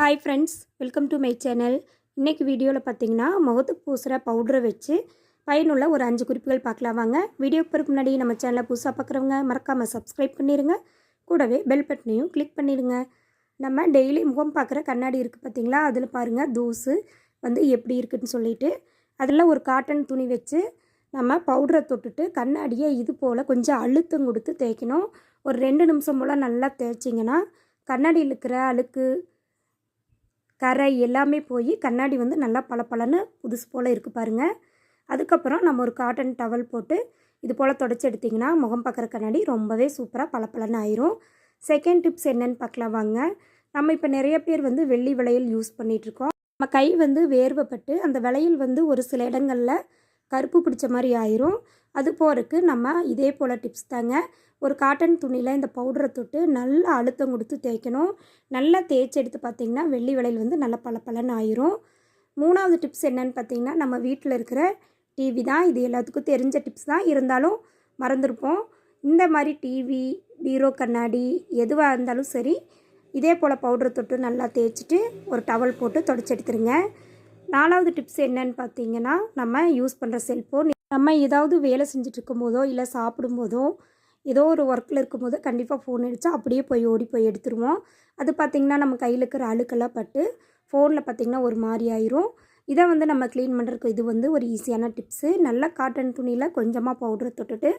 Hi friends welcome to my channel இன்றைக்கி வீடியோவில் பார்த்தீங்கன்னா முகத்துக்கு பூசுகிற பவுடரை வச்சு பயனுள்ள ஒரு அஞ்சு குறிப்புகள் பார்க்கலாம் வாங்க. வீடியோக்கு பிறகு முன்னாடி நம்ம சேனலை புதுசாக பார்க்குறவங்க மறக்காமல் சப்ஸ்கிரைப் பண்ணிடுங்க கூடவே பெல் பட்டனையும் கிளிக் பண்ணிடுங்க நம்ம டெய்லி முகம் பார்க்குற கண்ணாடி இருக்குது பார்த்தீங்களா அதில் பாருங்கள் தூசு வந்து எப்படி இருக்குதுன்னு சொல்லிட்டு. அதில் ஒரு காட்டன் துணி வச்சு நம்ம பவுடரை தொட்டுட்டு கண்ணாடியை இது போல் கொஞ்சம் அழுத்தம் கொடுத்து தேய்க்கணும். ஒரு ரெண்டு நிமிஷம் போல் நல்லா தேய்ச்சிங்கன்னா கண்ணாடியில் இருக்கிற அழுக்கு கரை எல்லாமே போய் கண்ணாடி வந்து நல்லா பளபளன்னு புதுசு போல் இருக்குது பாருங்கள் அதுக்கப்புறம் நம்ம ஒரு காட்டன் டவல் போட்டு இது போல் தொடச்சி எடுத்திங்கன்னா முகம் பார்க்குற கண்ணாடி ரொம்பவே சூப்பராக பளபளன்னு ஆயிரும். செகண்ட் டிப்ஸ் என்னன்னு பார்க்கலாம் வாங்க. நம்ம இப்போ நிறைய பேர் வந்து வெள்ளி விளையல் யூஸ் பண்ணிகிட்ருக்கோம் நம்ம கை வந்து வேர்வைப்பட்டு அந்த விளையல் வந்து ஒரு சில இடங்களில் கருப்பு பிடிச்ச மாதிரி ஆயிரும். அது போகிறதுக்கு நம்ம இதே போல் டிப்ஸ் தாங்க. ஒரு காட்டன் துணியில் இந்த பவுடரை தொட்டு நல்லா அழுத்தம் கொடுத்து தேய்க்கணும். நல்லா தேய்ச்சி எடுத்து பார்த்திங்கன்னா வெள்ளி விலையில் வந்து நல்லா பல பலன்னு ஆயிரும். மூணாவது டிப்ஸ் என்னன்னு பார்த்தீங்கன்னா நம்ம வீட்டில் இருக்கிற டிவி தான். இது எல்லாத்துக்கும் தெரிஞ்ச டிப்ஸ் தான். இருந்தாலும் மறந்துருப்போம். இந்த மாதிரி டிவி பீரோ கண்ணாடி எதுவாக இருந்தாலும் சரி இதே போல் பவுடரை தொட்டு நல்லா தேய்ச்சிட்டு ஒரு டவல் போட்டு தொடச்சி எடுத்துருங்க. நாலாவது டிப்ஸ் என்னன்னு பார்த்தீங்கன்னா நம்ம யூஸ் பண்ணுற செல்ஃபோன் நம்ம ஏதாவது வேலை செஞ்சுட்டு இருக்கும்போதோ இல்லை சாப்பிடும்போதோ ஏதோ ஒரு ஒர்க்கில் இருக்கும்போது கண்டிப்பாக ஃபோன் அடித்தா அப்படியே போய் ஓடி போய் எடுத்துருவோம். அது பார்த்திங்கன்னா நம்ம கையில் இருக்கிற அழுக்கெல்லாம் பட்டு ஃபோனில் பார்த்திங்கன்னா ஒரு மாதிரி ஆயிரும். இதை வந்து நம்ம க்ளீன் பண்ணுறதுக்கு இது வந்து ஒரு ஈஸியான டிப்ஸு நல்லா காட்டன் துணியில் கொஞ்சமாக பவுடரை தொட்டுட்டு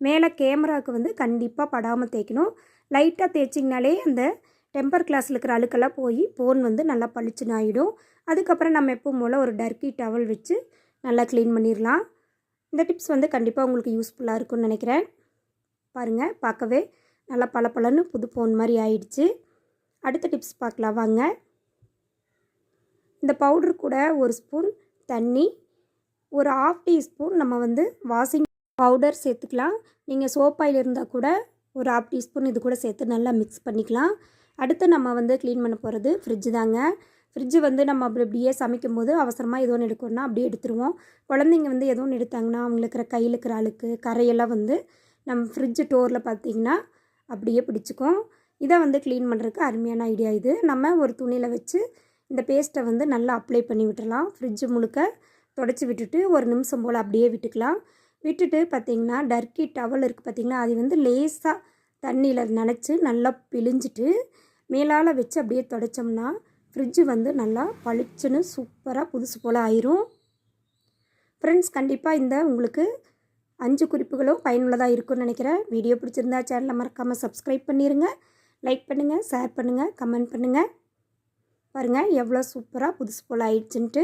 மேலே கேமராவுக்கு வந்து கண்டிப்பாக படாமல் தேய்க்கணும். லைட்டாக தேய்ச்சிங்கனாலே அந்த டெம்பர் கிளாஸில் இருக்கிற அழுக்கெல்லாம் போய் ஃபோன் வந்து நல்லா பளிச்சுன்னு ஆகிடும் அதுக்கப்புறம் நம்ம எப்பவும் போல் ஒரு டர்க்கி டவல் வச்சு நல்லா க்ளீன் பண்ணிடலாம். இந்த டிப்ஸ் வந்து கண்டிப்பாக உங்களுக்கு யூஸ்ஃபுல்லாக இருக்கும்னு நினைக்கிறேன். பாருங்கள் பார்க்கவே நல்லா பல பலன்னு புது ஃபோன் மாதிரி ஆயிடுச்சு. அடுத்த டிப்ஸ் பார்க்கலாம் வாங்க. இந்த பவுட்ரு கூட ஒரு ஸ்பூன் தண்ணி ஒரு ஆஃப் டீஸ்பூன் நம்ம வந்து வாஷிங் பவுடர் சேர்த்துக்கலாம். நீங்கள் சோப்பாயில் இருந்தால் கூட ஒரு ஆஃப் டீஸ்பூன் இது கூட சேர்த்து நல்லா மிக்ஸ் பண்ணிக்கலாம். அடுத்து நம்ம வந்து க்ளீன் பண்ண போகிறது ஃப்ரிட்ஜு தாங்க. ஃப்ரிட்ஜு வந்து நம்ம அப்படி அப்படியே சமைக்கும் போது அவசரமாக ஒன்று எடுக்கணும்னா அப்படியே எடுத்துருவோம். குழந்தைங்க வந்து எதுவும் எடுத்தாங்கன்னா அவங்களுக்கு இருக்கிற கையில் இருக்கிற அழுக்கு கரையெல்லாம் வந்து நம்ம ஃப்ரிட்ஜு டோரில் பார்த்திங்கன்னா அப்படியே பிடிச்சிக்கும். இதை வந்து க்ளீன் பண்ணுறதுக்கு அருமையான ஐடியா இது. நம்ம ஒரு துணியில் வச்சு இந்த பேஸ்ட்டை வந்து நல்லா அப்ளை பண்ணி விட்டுடலாம் ஃப்ரிட்ஜு முழுக்க தொடச்சி விட்டுட்டு ஒரு நிமிஷம் போல் அப்படியே விட்டுக்கலாம். விட்டுட்டு பார்த்திங்கன்னா டர்க்கி டவல் இருக்குது பார்த்திங்கன்னா அது வந்து லேஸாக தண்ணியில் நனைச்சி நல்லா பிழிஞ்சிட்டு மேலால் வச்சு அப்படியே தொடச்சோம்னா ஃப்ரிட்ஜு வந்து நல்லா பளிச்சுன்னு சூப்பராக புதுசு போல் ஆயிரும். ஃப்ரெண்ட்ஸ் கண்டிப்பாக இந்த உங்களுக்கு அஞ்சு குறிப்புகளும் பயனுள்ளதாக இருக்கும்னு நினைக்கிறேன். வீடியோ பிடிச்சிருந்தா சேனலை மறக்காமல் சப்ஸ்கிரைப் பண்ணிடுங்க லைக் பண்ணுங்கள் ஷேர் பண்ணுங்கள் கமெண்ட் பண்ணுங்கள் பாருங்கள் எவ்வளோ சூப்பராக புதுசு போல் ஆயிடுச்சுன்ட்டு.